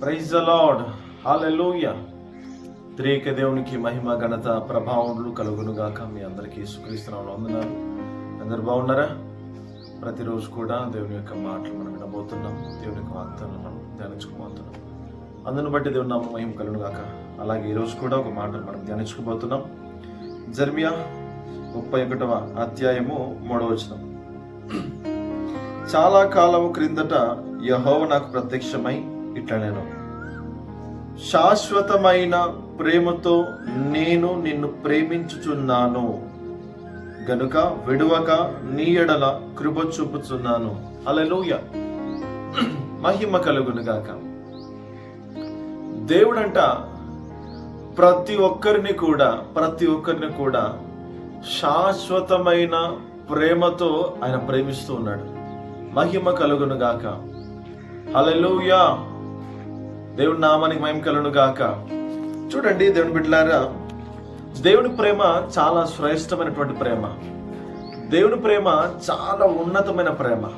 Praise the lord hallelujah త్రేక దేవునికి మహిమ ఘనత ప్రభావములు కలుగును గాక మీ అందరికీ సుక్రీస్తునాలు వందనాలు. అందరు బాగున్నారా? ప్రతిరోజు కూడా దేవుని యొక్క మాటలు మనం వినబోతున్నాం. దేవుని యొక్క వాగ్దానాలు మనం ధ్యానించుకోబోతున్నాం. అందును బట్టి దేవుని నామ మహిమ కలుగునుగాక. అలాగే ఈరోజు కూడా ఒక మాటలు మనం ధ్యానించుకోబోతున్నాం. జర్మియా ముప్పై ఒకటవ అధ్యాయము మూడవచనం చాలా కాలము క్రిందట యహోవ నాకు ప్రత్యక్షమై ఇట్లా నేను. శాశ్వతమైన ప్రేమతో నేను నిన్ను ప్రేమించుచున్నాను. గనుక విడువక నీ ఎడల కృప చూపుచున్నాను. అలలోయ మహిమ కలుగును గాక. దేవుడంట ప్రతి ఒక్కరిని కూడా ప్రతి ఒక్కరిని కూడా శాశ్వతమైన ప్రేమతో ఆయన ప్రేమిస్తూ ఉన్నాడు. మహిమ కలుగును గాక. దేవుని నామానికి మహిమ కలను గాక. చూడండి దేవుని బిడ్డలారా దేవుని ప్రేమ చాలా శ్రేష్టమైనటువంటి ప్రేమ. దేవుని ప్రేమ చాలా ఉన్నతమైన ప్రేమ.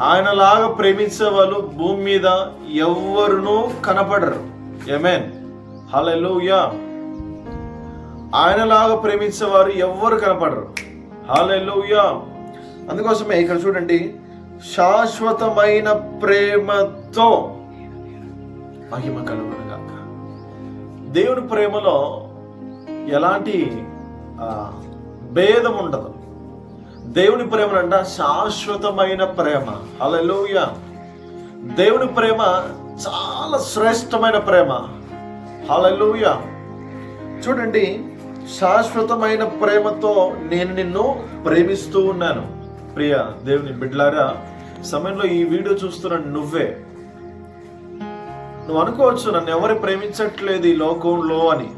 ఆయనలాగా ప్రేమించే వాళ్ళు భూమి మీద ఎవరునూ కనపడరు. ఏమేన్ హల్లెలూయా ఆయనలాగా ప్రేమించేవారు ఎవ్వరు కనపడరు. హాలెలుయా అందుకోసమే ఇక్కడ చూడండి శాశ్వతమైన ప్రేమతో మహిమ కలుగునుగాక. దేవుని ప్రేమలో ఎలాంటి భేదం ఉండదు. దేవుని ప్రేమ అంటే శాశ్వతమైన ప్రేమ. హల్లెలూయా. దేవుని ప్రేమ చాలా శ్రేష్టమైన ప్రేమ. హల్లెలూయా. చూడండి శాశ్వతమైన ప్రేమతో నేను నిన్ను ప్రేమిస్తూ ఉన్నాను. ప్రియ దేవుని బిడ్లారా సమయంలో ఈ వీడియో చూస్తున్న నువ్వే నువ్వు అనుకోవచ్చు నన్ను ఎవరు ప్రేమించట్లేదు ఈ లోకంలో అని.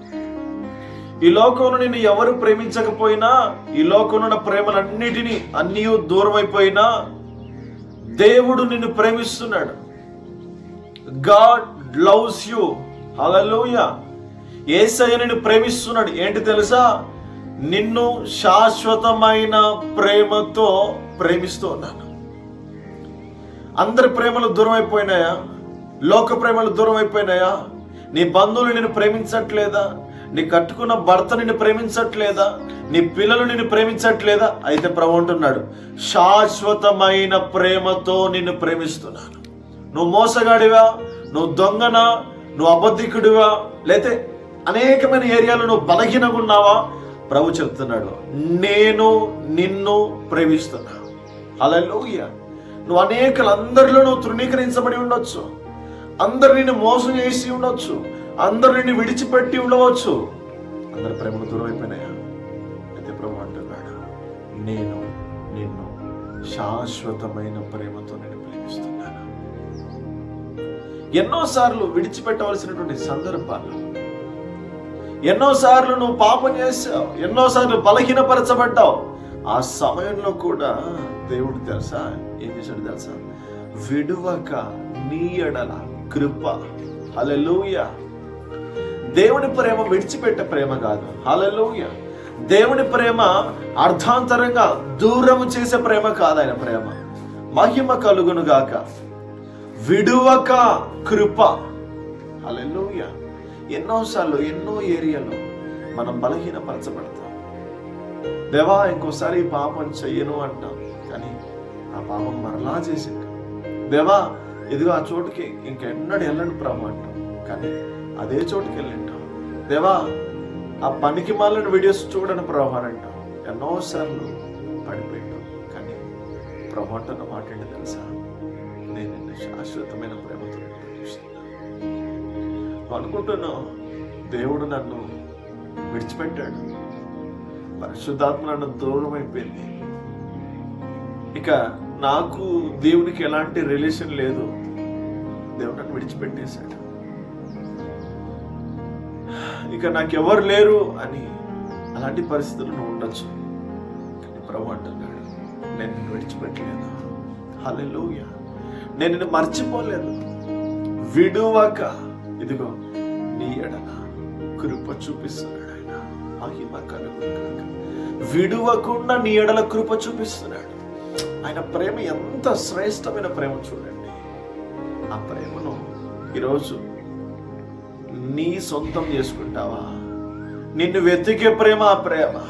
ఈ లోకంలో నిన్ను ఎవరు ప్రేమించకపోయినా ఈ లోకంలో ఉన్న ప్రేమలన్నిటినీ అన్నీ దూరం అయిపోయినా దేవుడు నిన్ను ప్రేమిస్తున్నాడు. God loves you. హల్లెలూయా. ఏసయ్య నిన్ను ప్రేమిస్తున్నాడు. ఏంటి తెలుసా? నిన్ను శాశ్వతమైన ప్రేమతో ప్రేమిస్తూ ఉన్నాను. అందరి ప్రేమలు దూరం అయిపోయినాయా లోక ప్రేమలు దూరం అయిపోయినాయా? నీ బంధువులు నేను ప్రేమించట్లేదా? నీ కట్టుకున్న భర్త నిన్ను ప్రేమించట్లేదా? నీ పిల్లలు నిన్ను ప్రేమించట్లేదా? అయితే ప్రభు అంటున్నాడు శాశ్వతమైన ప్రేమతో నిన్ను ప్రేమిస్తున్నాను. నువ్వు మోసగాడివా? నువ్వు దొంగనా? నువ్వు అబద్ధికుడివా? లేతే అనేకమైన ఏరియాలో నువ్వు బలహీనంగా ఉన్నావా? ప్రభు చెప్తున్నాడు నేను నిన్ను ప్రేమిస్తున్నా. హల్లెలూయా. నువ్వు అనేకలందరిలో నువ్వు తృణీకరించబడి ఉండొచ్చు. అందరు నిన్ను మోసం చేసి ఉండొచ్చు అందరు నిన్ను విడిచిపెట్టి ఉండవచ్చు. అందరి ప్రేమలు దూరం అయిపోయినాయా అయితే ప్రభు అంటున్నాడు నేను నిన్ను శాశ్వతమైన ప్రేమతో నేను ప్రేమిస్తున్నాను. ఎన్నోసార్లు విడిచిపెట్టవలసినటువంటి సందర్భాలు. ఎన్నోసార్లు నువ్వు పాపం చేసావు ఎన్నోసార్లు బలహీనపరచబడ్డావు. ఆ సమయంలో కూడా దేవుడు తెలుసా? ఏం చేశాడు తెలుసా? విడువక నీ ఎడల కృప. హల్లెలూయ. దేవుని ప్రేమ విడిచిపెట్టే ప్రేమ కాదు. హల్లెలూయ. దేవుని ప్రేమ అర్థాంతరంగా దూరము చేసే ప్రేమ కాదు ఆయన ప్రేమ. మహిమ కలుగును గాక. విడువక కృప. హల్లెలూయ. ఎన్నోసార్లు ఎన్నో ఏరియాలో మనం బలహీనపరచబడతాం. దేవా ఇంకోసారి ఈ పాపం చెయ్యను అంటాం. కానీ ఆ పాపం మరలా చేసింది. దేవా ఇదిగో ఆ చోటుకి ఇంకెన్నడు వెళ్ళండి ప్రభు అంటాం. కానీ అదే చోటుకి వెళ్ళింటాం. దేవా ఆ పనికి మాలిన వీడియోస్ చూడని ప్రభు అని అంటాం. ఎన్నోసార్లు పడిపోయింటాం. కానీ ప్రభు అంటున్న మాట ఏంటి తెలుసా? నేను నిన్ను శాశ్వతమైన ప్రేమతో అనుకుంటున్నావు దేవుడు నన్ను విడిచిపెట్టాడు. పరిశుద్ధాత్మ నన్ను దూరం అయిపోయింది ఇక నాకు దేవునికి ఎలాంటి రిలేషన్ లేదు. దేవుడు నన్ను విడిచిపెట్టేశాడు. ఇక నాకు లేరు అని అలాంటి పరిస్థితులను ఉండొచ్చు. కానీ ప్రభు అంటున్నాడు నేను నిన్ను విడిచిపెట్టలేదు. హల్లెలూయా నేను నిన్ను మర్చిపోలేదు. విడువక. ఇదిగో నీ ఎడన కృప చూపిస్తాడు. మహిమ కలుగును విడువకుండా నీ ఎడల కృప చూపిస్తున్నాడు. ఆయన ప్రేమ ఎంత శ్రేష్టమైన ప్రేమ చూడండి. ఆ ప్రేమను ఈరోజు నీ సొంతం చేసుకుంటావా? నిన్ను వెతికే ప్రేమ ఆ ప్రేమ.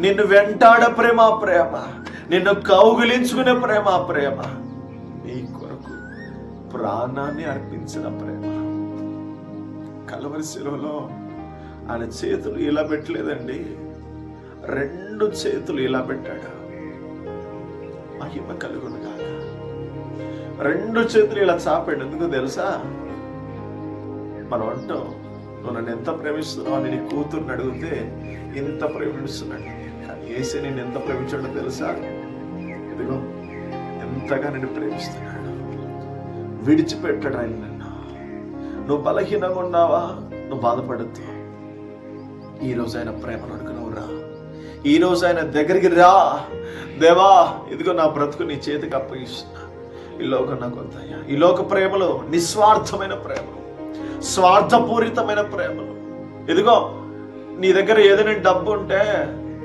నిన్ను వెంటాడ ప్రేమ ఆ ప్రేమ. నిన్ను కౌగిలించుకునే ప్రేమ ఆ ప్రేమ. నీ కొరకు ప్రాణాన్ని అర్పించిన ప్రేమ. కలవరి శిలువలో ఆయన చేతులు ఇలా పెట్టలేదండి. రెండు చేతులు ఇలా పెట్టాడు. మహిమ కలుగును కాక రెండు చేతులు ఇలా చాపాడు. ఎందుకు తెలుసా? మనం అంటాం నువ్వు నన్ను ఎంత ప్రేమిస్తున్నావు అని నీ కూతుర్ని అడిగితే ఇంత ప్రేమిస్తున్నాడు. కానీ ఏసే నేను ఎంత ప్రేమించాడో తెలుసా? ఇదిగో ఎంతగా నేను ప్రేమిస్తున్నాడు. విడిచిపెట్టాడు ఆయన నిన్ను. నువ్వు బలహీనంగా ఉన్నావా? నువ్వు బాధపడద్దు. ఈ రోజు ఆయన ప్రేమను అడుగునవు రా. ఈ రోజు ఆయన దగ్గరికి రా. దేవా ఇదిగో నా బ్రతుకు నీ చేతికి అప్పగిస్తున్నా. ఈ లోకం నాకు వద్దయ్యా ఈ లోక ప్రేమలో నిస్వార్థమైన ప్రేమలు స్వార్థపూరితమైన ప్రేమలు. ఇదిగో నీ దగ్గర ఏదైనా డబ్బు ఉంటే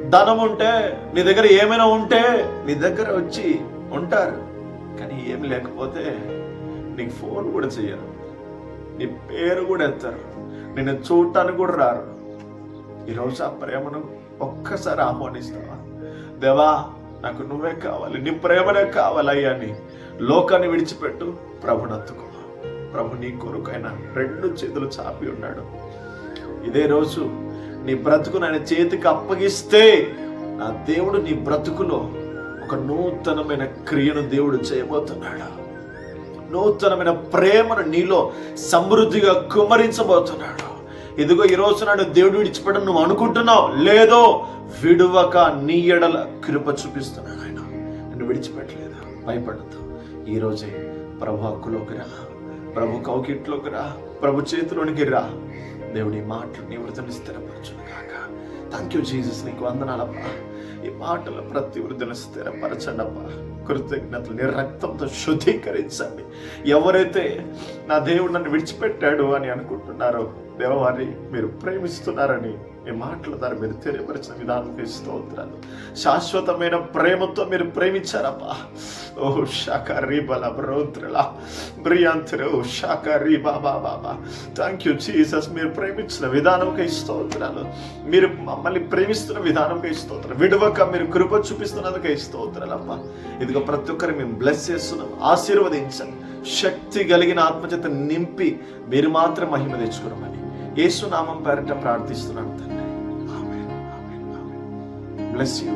ధనం ఉంటే నీ దగ్గర ఏమైనా ఉంటే నీ దగ్గర వచ్చి ఉంటారు. కానీ ఏం లేకపోతే నీకు ఫోన్ కూడా చేయరు. నీ పేరు కూడా ఎత్తారు. నిన్ను చూడటానికి కూడా రారు. ఈరోజు ఆ ప్రేమను ఒక్కసారి ఆహ్వానిస్తావా? దేవా నాకు నువ్వే కావాలి నీ ప్రేమనే కావాలయ్యా అని లోకాన్ని విడిచిపెట్టు ప్రభునత్తుకో ప్రభు నీ కొరకైనా రెండు చేతులు చాపి ఉన్నాడు. ఇదే రోజు నీ బ్రతుకును ఆయన చేతికి అప్పగిస్తే నా దేవుడు నీ బ్రతుకులో ఒక నూతనమైన క్రియను దేవుడు చేయబోతున్నాడు. నూతనమైన ప్రేమను నీలో సమృద్ధిగా కుమరించబోతున్నాడు. ఇదిగో ఈ రోజు నాడు దేవుడు విడిచిపెట్టను నువ్వు అనుకుంటున్నావు. లేదో విడువక నీ ఎడల కృప చూపిస్తున్నాడు ఆయన. నిన్ను విడిచిపెట్టలేదా? భయపడద్దు. ఈరోజే ప్రభు హక్కులోకి రా. ప్రభు కౌకిట్లోకి రా. ప్రభు చేతిలోనికి రా. దేవుడి మాటలు నీ వృద్ధని స్థిరపరచును కాక థ్యాంక్ యూ జీసస్ నీకు వందనాలప్పా ఈ మాటల ప్రతి వృద్ధిని స్థిరపరచండప్పా కృతజ్ఞతలు నీ రక్తంతో శుద్ధీకరించండి. ఎవరైతే నా దేవుడు నన్ను విడిచిపెట్టాడు అని అనుకుంటున్నారో దేవవారి మీరు ప్రేమిస్తున్నారని మీ మాటల ద్వారా మీరు తెలియపరిచిన విధానం స్తోత్రాలు. శాశ్వతమైన ప్రేమతో మీరు ప్రేమించారప్పా ఓ శాఖరీ బల బ్రోద్రల బ్రియాంత్రు శాఖరీ బాబా బాబా థ్యాంక్ యూ జీసస్ మీరు ప్రేమించిన విధానంకై స్తోత్రాలు. మీరు మమ్మల్ని ప్రేమిస్తున్న విధానంకై స్తోత్రాలు. విడవక మీరు కృప చూపిస్తున్నందుకై స్తోత్రాలు ఇదిగో ప్రతి ఒక్కరు మేము బ్లెస్ చేస్తున్నాం. ఆశీర్వదించండి. శక్తి కలిగిన ఆత్మచేత నింపి మీరు మాత్రం మహిమ తెచ్చుకున్నామని యేసు నామం పేరిట ప్రార్థిస్తున్నాను తండ్రి. Bless you